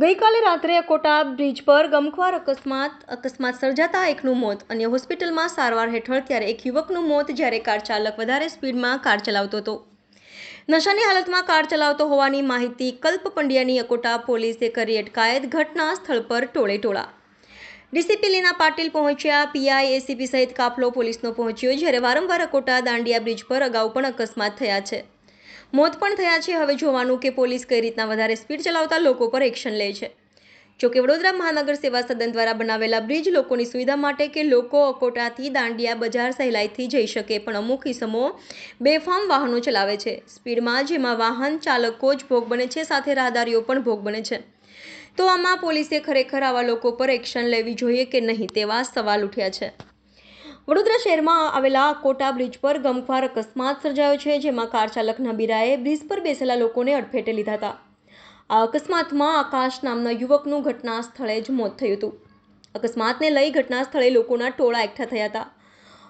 ગઈકાલે રાત્રે અકોટા બ્રિજ પર ગમખ્વાર અકસ્માત અકસ્માત સર્જાતા એકનું મોત અને હોસ્પિટલમાં સારવાર હેઠળ ત્યારે એક યુવકનું મોત જ્યારે કાર ચાલક વધારે સ્પીડમાં કાર ચલાવતો હતો. નશાની હાલતમાં કાર ચલાવતો હોવાની માહિતી કલ્પ પંડ્યાની અકોટા પોલીસે કરી અટકાયત ઘટના સ્થળ પર ટોળે ટોળા. ડીસીપી લીના પાટીલ પહોંચ્યા, પીઆઈ એસીપી સહિત કાફલો પોલીસનો પહોંચ્યો, જ્યારે વારંવાર અકોટા દાંડિયા બ્રિજ પર અગાઉ પણ અકસ્માત થયા છે. મોત પણ થયા છે. હવે જોવાનું કે પોલીસ કઈ રીતના વધારે સ્પીડ ચલાવતા લોકો પર એક્શન લે છે. જોકે વડોદરા મહાનગર સેવા સદન દ્વારા બનાવેલા બ્રિજ લોકોની સુવિધા માટે કે લોકો અકોટાથી દાંડિયા બજાર સહેલાઈથી જઈ શકે પણ અમુક ઇસમો બેફામ વાહનો ચલાવે છે. સ્પીડમાં જેમાં વાહન ચાલકો જ ભોગ બને છે, સાથે રાહદારીઓ પણ ભોગ બને છે. તો આમાં પોલીસે ખરેખર આવા લોકો પર એક્શન લેવી જોઈએ કે નહીં તેવા સવાલ ઉઠ્યા છે. વડોદરા શહેરમાં આવેલા કોટા બ્રિજ પર ગમખ્વાર અકસ્માત સર્જાયો છે, જેમાં કાર ચાલક નબીરાએ બ્રિજ પર બેસેલા લોકોને અડફેટે લીધા હતા. આ અકસ્માતમાં આકાશ નામના યુવકનું ઘટના સ્થળે જ મોત થયું હતું. અકસ્માતને લઈ ઘટના સ્થળે લોકોના ટોળા એકઠા થયા હતા.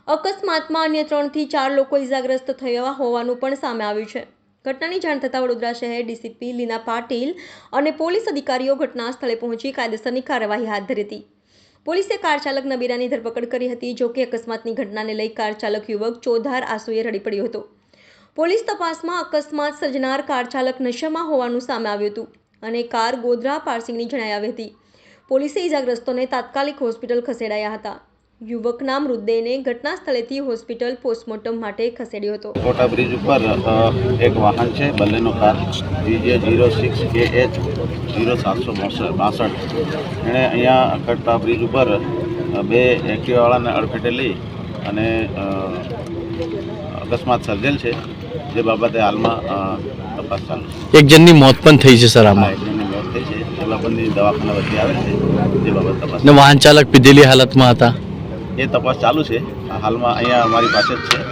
અકસ્માતમાં અન્ય ત્રણથી ચાર લોકો ઇજાગ્રસ્ત થયા હોવાનું પણ સામે આવ્યું છે. ઘટનાની જાણ થતાં વડોદરા શહેર ડીસીપી લીના પાટીલ અને પોલીસ અધિકારીઓ ઘટના સ્થળે પહોંચી કાયદેસરની કાર્યવાહી હાથ ધરી હતી. પોલીસે કાર ચાલક નબીરાની ધરપકડ કરી હતી, જો કે અકસ્માતની ઘટનાને લઈ કાર ચાલક યુવક ચોધાર આંસુએ રડી પડ્યો હતો. પોલીસ તપાસમાં અકસ્માત સર્જનાર કાર ચાલક નશામાં હોવાનું સામે આવ્યું હતું અને કાર ગોધરા પાર્સિંગની જણાઈ આવી હતી. પોલીસે ઇજાગ્રસ્તોને તાત્કાલિક હોસ્પિટલ ખસેડાયા હતા. યુવકના મૃતદેહને ઘટના સ્થળેથી હોસ્પિટલ પોસ્ટમોર્ટમ માટે ખસેડ્યો હતો. કોટા બ્રિજ ઉપર એક વાહન છે બંનેનો કાર બીજે જીરો સિક્સ કે એચ જીરો સાતસો બાસઠ. એણે અહીંયા કટા બ્રિજ ઉપર બે એક્ટિવાવાળાને અડફેટે લઈ અને અકસ્માત સર્જેલ છે જે બાબતે હાલમાં તપાસ ચાલુ છે. એક જણની મોત પણ થઈ છે સર આમાં? મોત થઈ છે. એ બાબતની દવાખાના વચ્ચે આવે છે જે બાબત તપાસ વાહન ચાલક પીધેલી હાલતમાં હતા? એ તપાસ ચાલુ છે. હાલમાં અહીંયા અમારી પાસે જ છે.